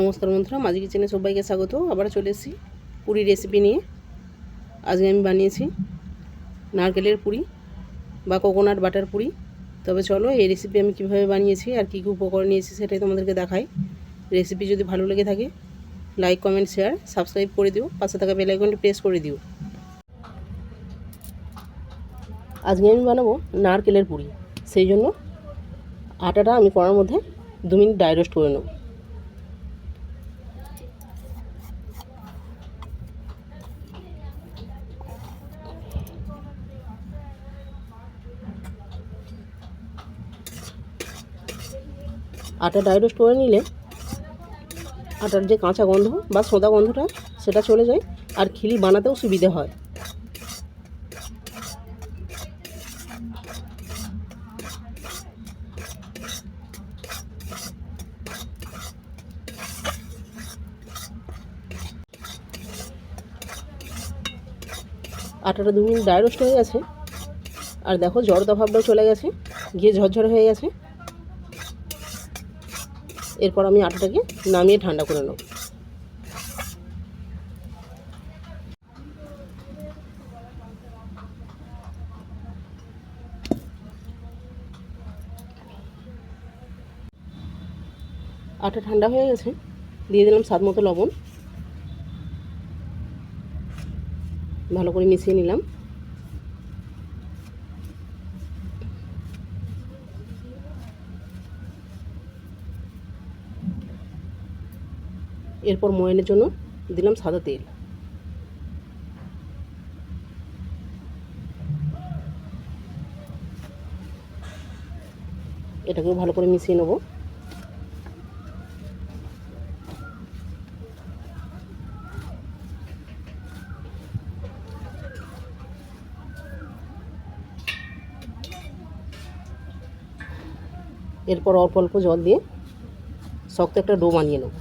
নমস্কার বন্ধুরা মাঝি কিচেনে সবাইকে স্বাগত। আবার চলে এসেছি পুরি রেসিপি নিয়ে। আজকে আমি বানিয়েছি নারকেলের পুরি বা কোকোনাট বাটার পুরি। তবে চলো এই রেসিপি আমি কীভাবে বানিয়েছি আর কী কী উপকরণ নিয়েছি সেটাই তোমাদেরকে দেখাই। রেসিপি যদি ভালো লেগে থাকে লাইক কমেন্ট শেয়ার সাবস্ক্রাইব করে দিও। পাশে থাকা বেল আইকনটি প্রেস করে দিও। আজকে আমি বানাবো নারকেলের পুরি। সেই জন্য আটাটা আমি করার মধ্যে দু মিনিট ড্রাই রোস্ট করে নেব। আটা ড্রাই রোস্ট করে নিলে আটার যে কাঁচা গন্ধ বা সোদা গন্ধটা, সেটা চলে যায়। আর খিলি বানাতেও সুবিধে হয়। আটাটা দু মিনিট ড্রাই রোস্ট হয়ে গেছে। আর দেখো জড়তা ভাবটাও চলে গেছে। গিয়ে ঝরঝরে হয়ে গেছে। এরপর আমি আটাটাকে নামিয়ে ঠান্ডা করে নেব। আটা ঠান্ডা হয়ে গেছে। দিয়ে দিলাম স্বাদ মতো লবণ। ভালো করে মিশিয়ে নিলাম। এরপর ময়নের জন্য দিলাম সাদা তেল। এটাকেও ভালো করে মিশিয়ে নেব। এরপর অল্প অল্প জল দিয়ে শক্ত একটা ডো বানিয়ে নেব।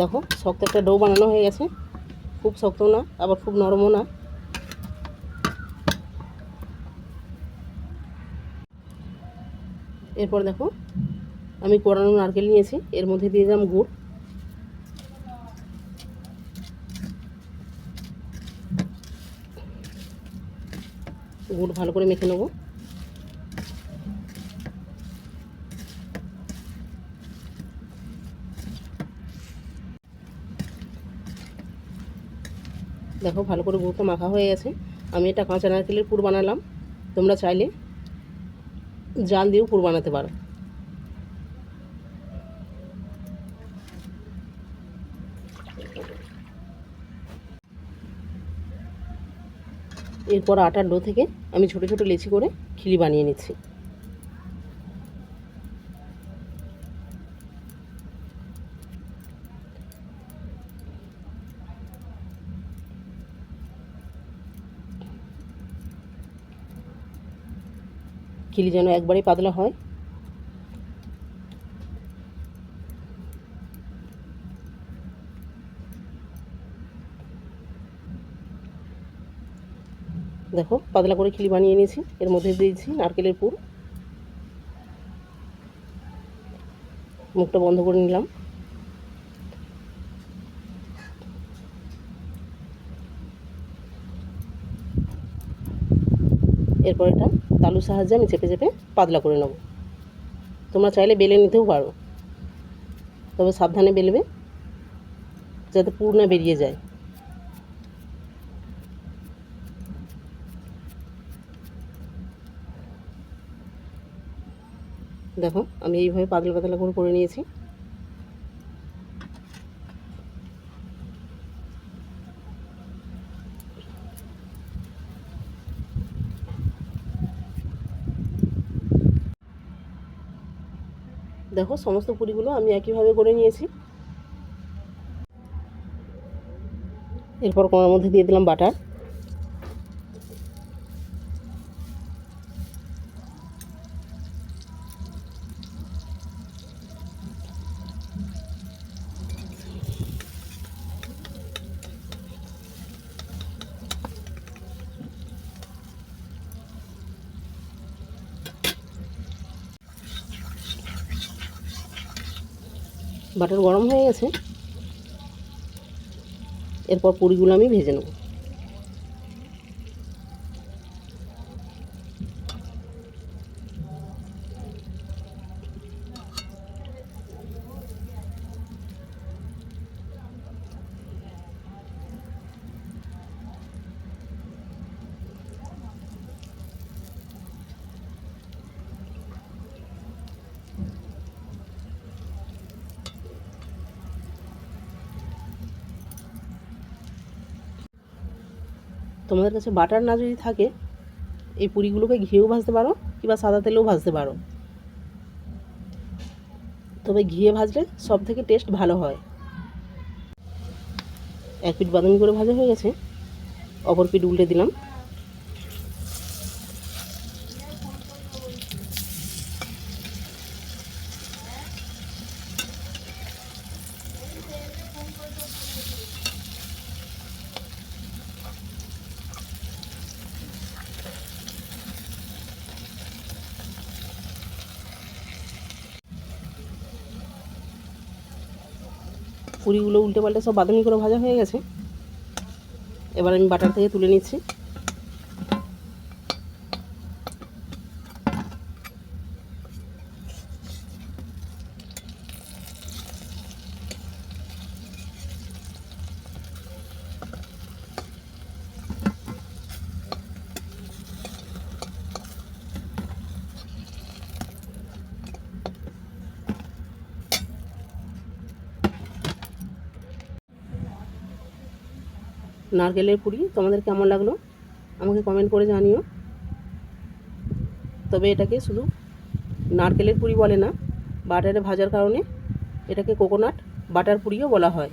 দেখো, শক্ত একটা ডো বানানো হয়ে গেছে। খুব শক্ত না, আবার খুব নরমও না। এরপর দেখো, আমি কোরানো নারকেল নিয়েছি, এর মধ্যে দিয়ে দিলাম গুড়। গুড় ভালো করে মেখে নেব। দেখো, ভালো করে গুঁড়োটা মাখা হয়ে গেছে। আমি এটা কাঁচা নারকেলের পুর বানালাম। তোমরা চাইলে জাল দিয়েও পুর বানাতে পারো। এরপর আটার ডো থেকে আমি ছোটো ছোটো লেচি করে খিলি বানিয়ে নিচ্ছি। খিলি যেন একবারেই পাতলা হয়। দেখো, পাতলা করে খিলি বানিয়ে নিয়েছি। এর মধ্যে দিয়েছি নারকেলের পুর। মুখটা বন্ধ করে নিলাম। এরপর এটা তালুর সাহায্যে আমি চেপে চেপে পাতলা করে নেব। তোমরা চাইলে বেলে নিতেও পারো। তবে সাবধানে বেলবে, যাতে পুর না বেরিয়ে যায়। দেখো, আমি এইভাবে পাতলা পাতলা করে করে নিয়েছি। দেখো সমস্ত পুরিগুলো আমি একইভাবে করে নিয়েছি। এরপর কোনার মধ্যে দিয়ে দিলাম বাটার। বাটার গরম হয়ে গেছে। এরপর পুরিগুলো আমি ভেজে নেব। তোমাদের কাছে বাটার না যদি থাকে, এই পুরিগুলোকে ঘিয়েও ভাজতে পারো কিংবা সাদা তেলেও ভাজতে পারো। তবে ঘিয়ে ভাজলে সব থেকে টেস্ট ভালো হয়। এক পিঠ বাদামি করে ভাজা হয়ে গেছে। অপর পিঠ উল্টে দিলাম। পুরিগুলো উল্টে পাল্টে সব বাদামি করে ভাজা হয়ে গেছে। এবার আমি বাটার থেকে তুলে নিচ্ছি। নারকেলের পুরি। তোমাদের কেমন লাগল? আমাকে কমেন্ট করে জানিও। তবে এটাকে শুধু নারকেলের পুরি বলে না, বাটারে ভাজার কারণে এটাকে কোকোনাট বাটার পুরিও বলা হয়।